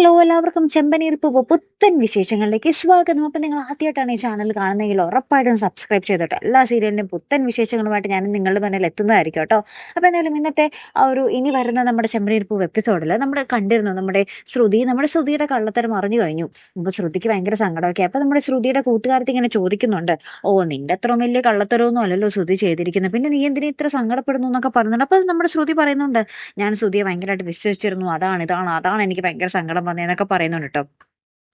Hello എല്ലാവർക്കും ചെമ്പനീർപ്പ് പുത്തൻ വിശേഷങ്ങളിലേക്ക് സ്വാഗതം. അപ്പം നിങ്ങൾ ആദ്യമായിട്ടാണ് ഈ ചാനൽ കാണുന്നതെങ്കിൽ ഉറപ്പായിട്ടും സബ്സ്ക്രൈബ് ചെയ്തോട്ടോ എല്ലാ സീരിയലിന്റെയും പുത്തൻ വിശേഷങ്ങളുമായിട്ട് ഞാൻ നിങ്ങളുടെ മുന്നിൽ എത്തുന്നതായിരിക്കും കേട്ടോ. അപ്പോൾ എന്തായാലും ഇന്നത്തെ ഒരു ഇനി വരുന്ന നമ്മുടെ ചെമ്പനീർപ്പ് എപ്പിസോഡിൽ നമ്മൾ കണ്ടിരുന്നു നമ്മുടെ ശ്രുതി. നമ്മുടെ ശ്രുതിയുടെ കള്ളത്തരം അറിഞ്ഞു കഴിഞ്ഞു. അപ്പോൾ ശ്രുതിക്ക് ഭയങ്കര സങ്കടമൊക്കെ. അപ്പോൾ നമ്മുടെ ശ്രുതിയുടെ കൂട്ടുകാരത്തി ഇങ്ങനെ ചോദിക്കുന്നുണ്ട്. ഓ നിന്റെ അത്ര വലിയ കള്ളത്തരമൊന്നും അല്ലല്ലോ ശ്രുതി ചെയ്തിരിക്കുന്നത്. പിന്നെ നീ എന്തിനാ ഇത്ര സങ്കടപ്പെടുന്നു എന്നൊക്കെ പറയുന്നുണ്ട് അപ്പോൾ നമ്മുടെ ശ്രുതി പറയുന്നുണ്ട്. ഞാൻ ശ്രുതിയെ ഭയങ്കരമായിട്ട് വിശ്വസിച്ചിരുന്നു. അതാണ് ഇതാണ് അതാണ് എനിക്ക് ഭയങ്കര സങ്കടം വന്നതെന്നൊക്കെ പറയുന്നുണ്ട് കേട്ടോ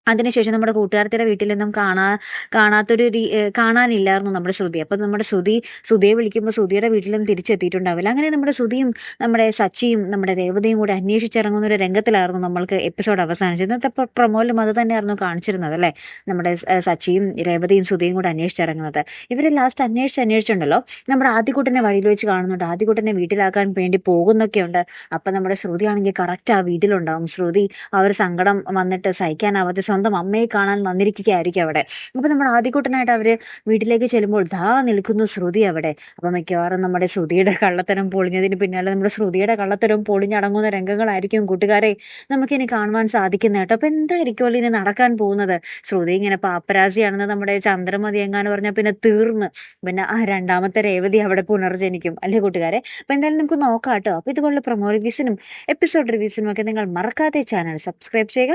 അതിനുശേഷം നമ്മുടെ കൂട്ടുകാരത്തിയുടെ വീട്ടിൽ നിന്നും കാണാ കാണാത്തൊരു രീ കാണാനില്ലായിരുന്നു നമ്മുടെ ശ്രുതി. അപ്പം നമ്മുടെ ശ്രുതി ശ്രുതിയെ വിളിക്കുമ്പോൾ ശ്രുതിയുടെ വീട്ടിലും തിരിച്ചെത്തിയിട്ടുണ്ടാവില്ല. അങ്ങനെ നമ്മുടെ ശ്രുതിയും നമ്മുടെ സച്ചിയും നമ്മുടെ രേവതയും കൂടെ അന്വേഷിച്ചിറങ്ങുന്ന ഒരു രംഗത്തിലായിരുന്നു നമ്മൾക്ക് എപ്പിസോഡ് അവസാനിച്ചത്. ഇന്നത്തെ പ്രൊമോയിലും അത് തന്നെയായിരുന്നു കാണിച്ചിരുന്നത് അല്ലേ? നമ്മുടെ സച്ചിയും രേവതിയും ശ്രുതിയും കൂടെ അന്വേഷിച്ചിറങ്ങുന്നത്. ഇവർ ലാസ്റ്റ് അന്വേഷിച്ച് അന്വേഷിച്ചുണ്ടല്ലോ നമ്മുടെ ആദ്യക്കൂട്ടനെ വഴിയിൽ വെച്ച് കാണുന്നുണ്ട്. ആദ്യക്കൂട്ടനെ വീട്ടിലാക്കാൻ വേണ്ടി പോകുന്നൊക്കെയുണ്ട്. അപ്പം നമ്മുടെ ശ്രുതി ആണെങ്കിൽ കറക്റ്റ് ആ വീട്ടിലുണ്ടാവും. ശ്രുതി ആ ഒരു സങ്കടം വന്നിട്ട് സഹിക്കാനാവാതെ സ്വന്തം അമ്മയെ കാണാൻ വന്നിരിക്കുകയായിരിക്കും അവിടെ. അപ്പം നമ്മുടെ ആദ്യക്കൂട്ടനായിട്ട് അവർ വീട്ടിലേക്ക് ചെല്ലുമ്പോൾ ധാ നിൽക്കുന്നു ശ്രുതി അവിടെ. അപ്പം മിക്കവാറും നമ്മുടെ ശ്രുതിയുടെ കള്ളത്തരം പൊളിഞ്ഞതിന് പിന്നാലെ നമ്മുടെ ശ്രുതിയുടെ കള്ളത്തരം പൊളിഞ്ഞടങ്ങുന്ന രംഗങ്ങളായിരിക്കും കൂട്ടുകാരെ നമുക്കിനി കാണുവാൻ സാധിക്കുന്നത് കേട്ടോ. അപ്പം എന്തായിരിക്കുമല്ലോ ഇനി നടക്കാൻ പോകുന്നത്? ശ്രുതി ഇങ്ങനെ പാപ്പരാസിയാണെന്ന് നമ്മുടെ ചന്ദ്രമതി എങ്ങാനും പറഞ്ഞാൽ പിന്നെ തീർന്ന്. പിന്നെ ആ രണ്ടാമത്തെ രേവതി അവിടെ പുനർജനിക്കും അല്ലേ കൂട്ടുകാരെ? അപ്പം എന്തായാലും നമുക്ക് നോക്കാം കേട്ടോ. അപ്പോൾ ഇതുപോലുള്ള പ്രൊമോ റിവ്യൂസിനും എപ്പിസോഡ് റിവ്യൂസിനും ഒക്കെ നിങ്ങൾ മറക്കാതെ ചാനൽ സബ്സ്ക്രൈബ് ചെയ്യുക.